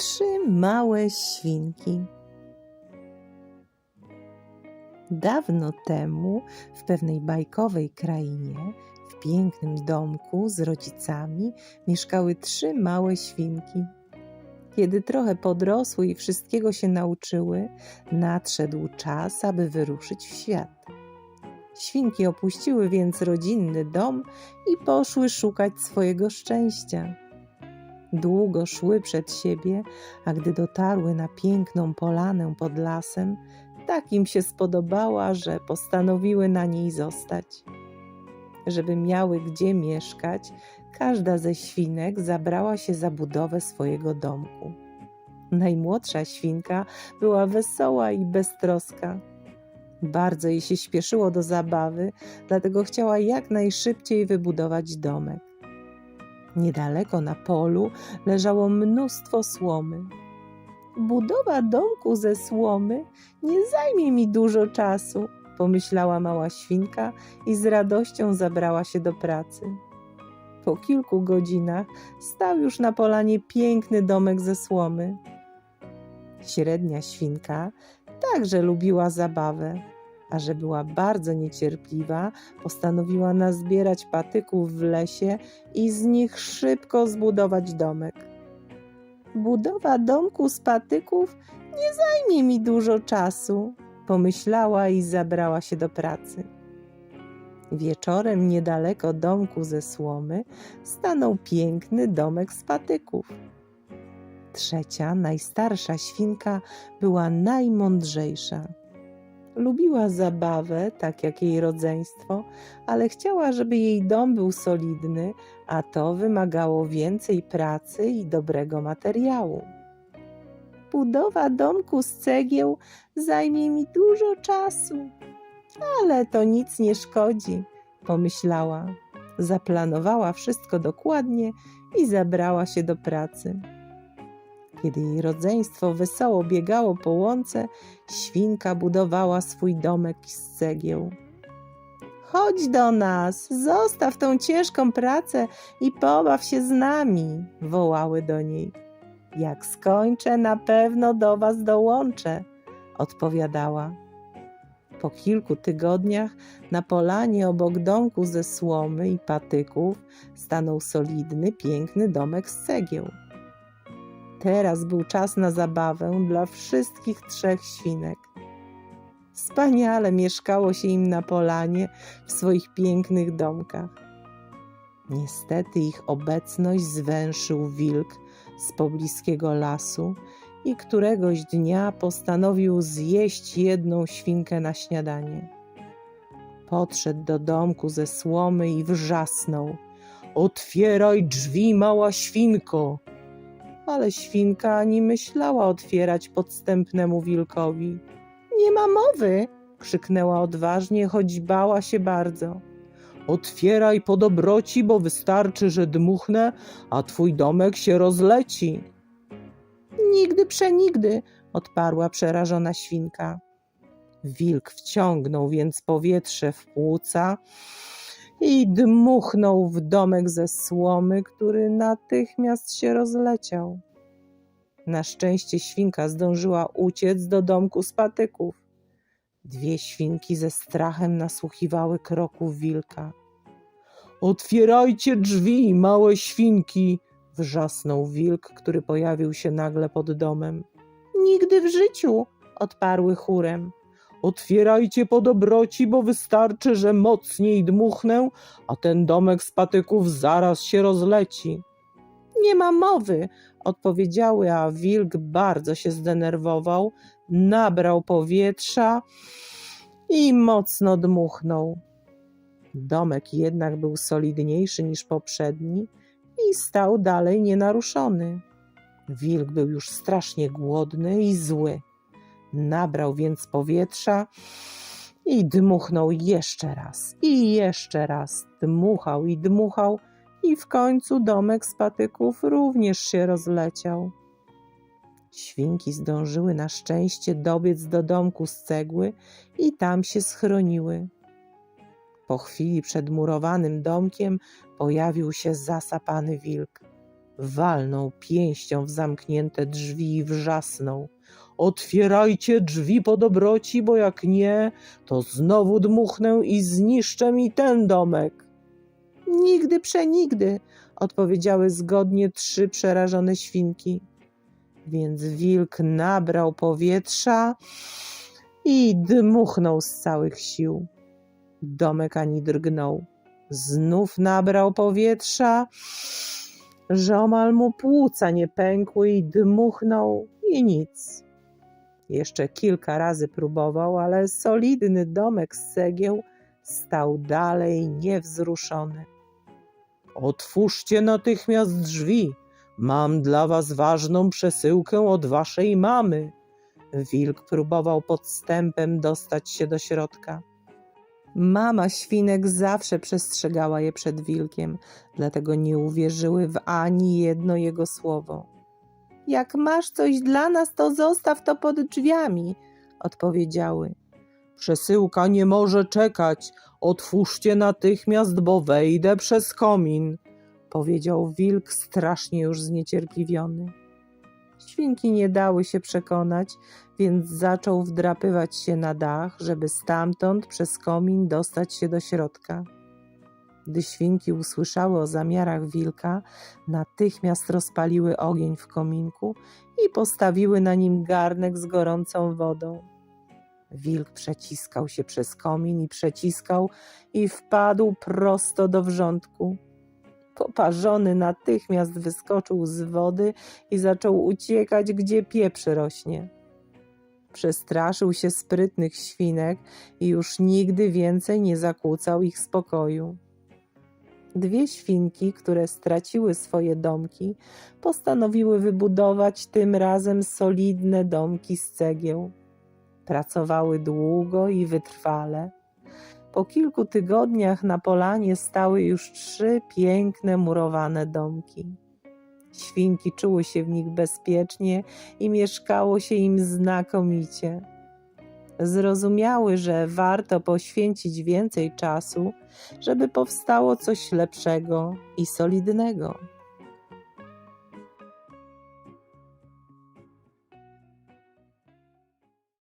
Trzy małe świnki. Dawno temu, w pewnej bajkowej krainie, w pięknym domku z rodzicami mieszkały trzy małe świnki. Kiedy trochę podrosły i wszystkiego się nauczyły, nadszedł czas, aby wyruszyć w świat. Świnki opuściły więc rodzinny dom i poszły szukać swojego szczęścia. Długo szły przed siebie, a gdy dotarły na piękną polanę pod lasem, tak im się spodobała, że postanowiły na niej zostać. Żeby miały gdzie mieszkać, każda ze świnek zabrała się za budowę swojego domku. Najmłodsza świnka była wesoła i beztroska. Bardzo jej się śpieszyło do zabawy, dlatego chciała jak najszybciej wybudować domek. Niedaleko na polu leżało mnóstwo słomy. Budowa domku ze słomy nie zajmie mi dużo czasu, pomyślała mała świnka i z radością zabrała się do pracy. Po kilku godzinach stał już na polanie piękny domek ze słomy. Średnia świnka także lubiła zabawę, a że była bardzo niecierpliwa, postanowiła nazbierać patyków w lesie i z nich szybko zbudować domek. Budowa domku z patyków nie zajmie mi dużo czasu, pomyślała i zabrała się do pracy. Wieczorem niedaleko domku ze słomy stanął piękny domek z patyków. Trzecia, najstarsza świnka była najmądrzejsza. Lubiła zabawę, tak jak jej rodzeństwo, ale chciała, żeby jej dom był solidny, a to wymagało więcej pracy i dobrego materiału. Budowa domku z cegieł zajmie mi dużo czasu, ale to nic nie szkodzi, pomyślała. Zaplanowała wszystko dokładnie i zabrała się do pracy. Kiedy jej rodzeństwo wesoło biegało po łące, świnka budowała swój domek z cegieł. Chodź do nas, zostaw tą ciężką pracę i pobaw się z nami, wołały do niej. Jak skończę, na pewno do was dołączę, odpowiadała. Po kilku tygodniach na polanie obok domku ze słomy i patyków stanął solidny, piękny domek z cegieł. Teraz był czas na zabawę dla wszystkich trzech świnek. Wspaniale mieszkało się im na polanie w swoich pięknych domkach. Niestety ich obecność zwęszył wilk z pobliskiego lasu i któregoś dnia postanowił zjeść jedną świnkę na śniadanie. Podszedł do domku ze słomy i wrzasnął: Otwieraj drzwi, mała świnko! Ale świnka ani myślała otwierać podstępnemu wilkowi. Nie ma mowy! krzyknęła odważnie, choć bała się bardzo. Otwieraj po dobroci, bo wystarczy, że dmuchnę, a twój domek się rozleci. Nigdy przenigdy, odparła przerażona świnka. Wilk wciągnął więc powietrze w płuca i dmuchnął w domek ze słomy, który natychmiast się rozleciał. Na szczęście świnka zdążyła uciec do domku z patyków. Dwie świnki ze strachem nasłuchiwały kroków wilka. Otwierajcie drzwi, małe świnki! wrzasnął wilk, który pojawił się nagle pod domem. Nigdy w życiu! odparły chórem. Otwierajcie po dobroci, bo wystarczy, że mocniej dmuchnę, a ten domek z patyków zaraz się rozleci. Nie ma mowy, odpowiedziały, a wilk bardzo się zdenerwował, nabrał powietrza i mocno dmuchnął. Domek jednak był solidniejszy niż poprzedni i stał dalej nienaruszony. Wilk był już strasznie głodny i zły. Nabrał więc powietrza i dmuchnął jeszcze raz, i jeszcze raz. Dmuchał i dmuchał, i w końcu domek z patyków również się rozleciał. Świnki zdążyły na szczęście dobiec do domku z cegły i tam się schroniły. Po chwili przed murowanym domkiem pojawił się zasapany wilk. Walnął pięścią w zamknięte drzwi i wrzasnął. Otwierajcie drzwi po dobroci, bo jak nie, to znowu dmuchnę i zniszczę mi ten domek. Nigdy przenigdy, odpowiedziały zgodnie trzy przerażone świnki. Więc wilk nabrał powietrza i dmuchnął z całych sił. Domek ani drgnął. Znów nabrał powietrza, że omal mu płuca nie pękły i dmuchnął i nic. Jeszcze kilka razy próbował, ale solidny domek z cegieł stał dalej niewzruszony. Otwórzcie natychmiast drzwi. Mam dla was ważną przesyłkę od waszej mamy. Wilk próbował podstępem dostać się do środka. Mama świnek zawsze przestrzegała je przed wilkiem, dlatego nie uwierzyły w ani jedno jego słowo. Jak masz coś dla nas, to zostaw to pod drzwiami, odpowiedziały. Przesyłka nie może czekać. Otwórzcie natychmiast, bo wejdę przez komin, powiedział wilk strasznie już zniecierpliwiony. Świnki nie dały się przekonać, więc zaczął wdrapywać się na dach, żeby stamtąd przez komin dostać się do środka. Gdy świnki usłyszały o zamiarach wilka, natychmiast rozpaliły ogień w kominku i postawiły na nim garnek z gorącą wodą. Wilk przeciskał się przez komin i przeciskał i wpadł prosto do wrzątku. Poparzony natychmiast wyskoczył z wody i zaczął uciekać, gdzie pieprz rośnie. Przestraszył się sprytnych świnek i już nigdy więcej nie zakłócał ich spokoju. Dwie świnki, które straciły swoje domki, postanowiły wybudować tym razem solidne domki z cegieł. Pracowały długo i wytrwale. Po kilku tygodniach na polanie stały już trzy piękne murowane domki. Świnki czuły się w nich bezpiecznie i mieszkało się im znakomicie. Zrozumiały, że warto poświęcić więcej czasu, żeby powstało coś lepszego i solidnego.